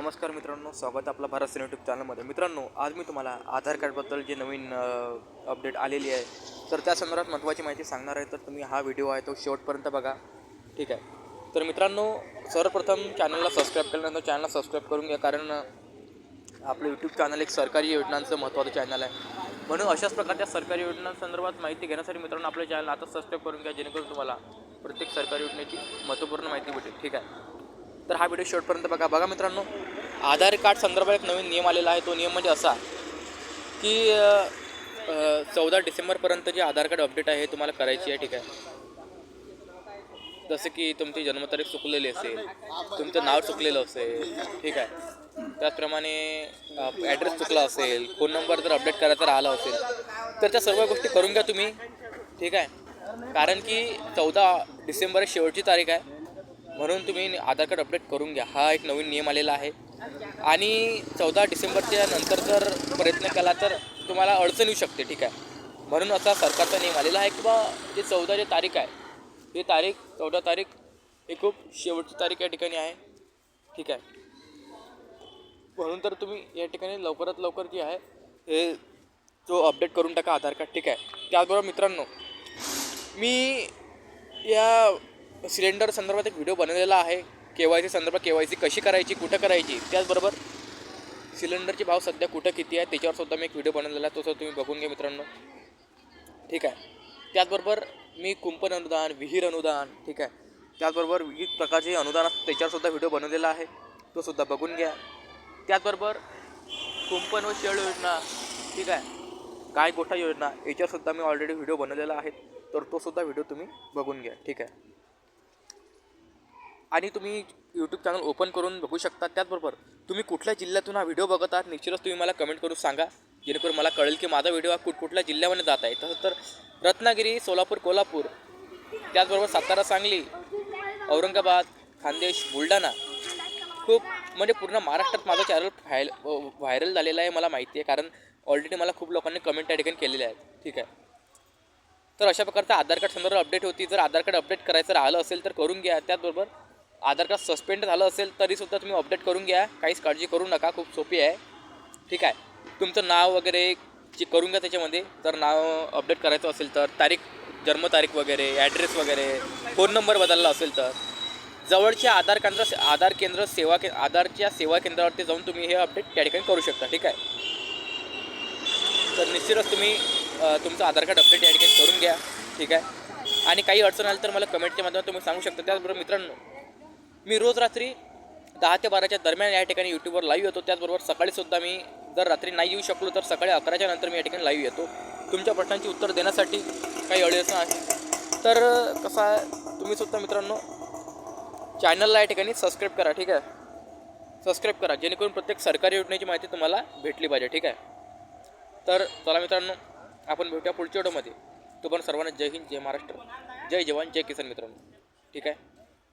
नमस्कार मित्रांनो स्वागत आपला भारत सिने यूट्यूब चॅनलमध्ये मित्रांनो आज मी तुम्हाला आधार कार्डबद्दल जे नवीन अपडेट आलेली आहे तर त्या संदर्भात महत्त्वाची माहिती सांगणार आहे. तर तुम्ही हा व्हिडिओ आहे तो शेवटपर्यंत बघा. ठीक आहे? तर मित्रांनो सर्वप्रथम चॅनलला सबस्क्राईब केल्यानंतर चॅनलला सबस्क्राईब करून घ्या कारण आपलं यूट्यूब चॅनल एक सरकारी योजनांचं महत्त्वाचं चॅनल आहे. म्हणून अशाच प्रकारच्या सरकारी योजनांसंदर्भात माहिती घेण्यासाठी मित्रांनो आपलं चॅनल आता सबस्क्राईब करून घ्या जेणेकरून तुम्हाला प्रत्येक सरकारी योजनेची महत्त्वपूर्ण माहिती भेटेल. ठीक आहे? तर हा व्हिडिओ शेवटपर्यंत बघा. बघा मित्रांनो आधार कार्ड संदर्भात एक नवीन नियम आलेला आहे. तो नियम म्हणजे असा की चौदा डिसेंबरपर्यंत जे आधार कार्ड अपडेट आहे हे तुम्हाला करायची आहे ठीक आहे? जसं की तुमची जन्मतारीख चुकलेली असेल तुमचं नाव चुकलेलं असेल ठीक आहे? त्याचप्रमाणे ॲड्रेस चुकला असेल फोन नंबर जर अपडेट करायचा राहिला असेल तर त्या सर्व गोष्टी करून घ्या तुम्ही ठीक आहे? कारण की चौदा डिसेंबर शेवटची तारीख आहे. म्हणून तुम्ही आधार कार्ड अपडेट करून घ्या. हा एक नवीन नियम आलेला आहे. आणि चौदा डिसेंबरच्या नंतर जर प्रयत्न केला तर तुम्हाला अडचण येऊ शकते ठीक आहे? म्हणून असा सरकारचा नियम आलेला आहे की बा जे चौदा जे तारीख आहे ही तारीख चौदा तारीख ही खूप शेवटची तारीख या ठिकाणी आहे ठीक आहे? म्हणून तर तुम्ही या ठिकाणी लवकरात लवकर जी आहे हे जो अपडेट करून टाका आधार कार्ड ठीक आहे? त्याचबरोबर मित्रांनो मी या सिलेंडर संदर्भात एक व्हिडिओ बनवलेला आहे. के वाय सी संदर्भात के वाय सी कशी करायची कुठं करायची त्याचबरोबर सिलेंडरचे भाव सध्या कुठं किती आहे त्याच्यावर सुद्धा मी एक व्हिडिओ बनवलेला आहे. तो सुद्धा तुम्ही बघून घ्या मित्रांनो. ठीक आहे. त्याचबरोबर मी कुंपण अनुदान विहीर अनुदान ठीक आहे. त्याचबरोबर विविध प्रकारचे अनुदान त्याच्यावरसुद्धा त्याच्यावर सुद्धा व्हिडिओ बनवलेला आहे. तो सुद्धा बघून घ्या. त्याचबरोबर कुंपण व शेळ योजना ठीक आहे. गाय गोठा योजना याच्यावर सुद्धा मी ऑलरेडी व्हिडिओ बनवलेला आहे. तर तो सुद्धा व्हिडिओ तुम्ही बघून घ्या ठीक आहे. आणि तुम्ही यूट्यूब चॅनल ओपन करून बघू शकता. त्याचबरोबर तुम्ही कुठल्या जिल्ह्यातून हा व्हिडिओ बघत आहात निश्चितच तुम्ही मला कमेंट करून सांगा. जेणेकरून मला कळेल की माझा व्हिडिओ हा कुठ कुठल्या जिल्ह्यामध्ये जात आहे. तसं तर रत्नागिरी सोलापूर कोल्हापूर त्याचबरोबर सातारा सांगली औरंगाबाद खानदेश बुलढाणा खूप म्हणजे पूर्ण महाराष्ट्रात माझं चॅनल फायल व्हायरल झालेलं आहे मला माहिती आहे. कारण ऑलरेडी मला खूप लोकांनी कमेंट त्या ठिकाणी केलेले आहेत. ठीक आहे. तर अशा प्रकारचा आधार कार्ड संदर्भात अपडेट होती. जर आधार कार्ड अपडेट करायचं राहिलं असेल तर करून घ्या. त्याचबरोबर आधार कार्ड सस्पेंड झालं असेल तरीसुद्धा तुम्ही अपडेट करून घ्या. काहीच काळजी करू नका खूप सोपी आहे. ठीक आहे. तुमचं नाव वगैरे जे करून घ्या त्याच्यामध्ये. जर नाव अपडेट करायचं असेल तर तारीख जन्मतारीख वगैरे ॲड्रेस वगैरे फोन नंबर बदलला असेल तर. जवळच्या आधार केंद्र आधार केंद्र सेवा के आधारच्या सेवा केंद्रावरती जाऊन तुम्ही हे अपडेट त्या ठिकाणी करू शकता. ठीक आहे? तर निश्चितच तुम्ही तुमचं आधार कार्ड अपडेट या ठिकाणी करून घ्या. ठीक आहे? आणि काही अडचण आली तर मला कमेंटच्या माध्यमात तुम्ही सांगू शकता. त्याचबरोबर मित्रांनो मी रोज रात्री दहा ते बाराच्या दरम्यान या ठिकाणी यूट्यूबवर लाईव्ह येतो. त्याचबरोबर सकाळीसुद्धा मी जर रात्री नाही येऊ शकलो तर सकाळी अकराच्या नंतर मी या ठिकाणी लाईव्ह येतो. तुमच्या प्रश्नांची उत्तर देण्यासाठी काही अडचण आहे. तर कसं आहे तुम्हीसुद्धा मित्रांनो चॅनलला या ठिकाणी सबस्क्राईब करा ठीक आहे? सबस्क्राईब करा जेणेकरून प्रत्येक सरकारी योजनेची माहिती तुम्हाला भेटली पाहिजे ठीक आहे? तर चला मित्रांनो आपण भेटूया पुढच्या व्हिडिओमध्ये. तो पण सर्वांना जय हिंद जय महाराष्ट्र जय जवान जय किसान मित्रांनो ठीक आहे?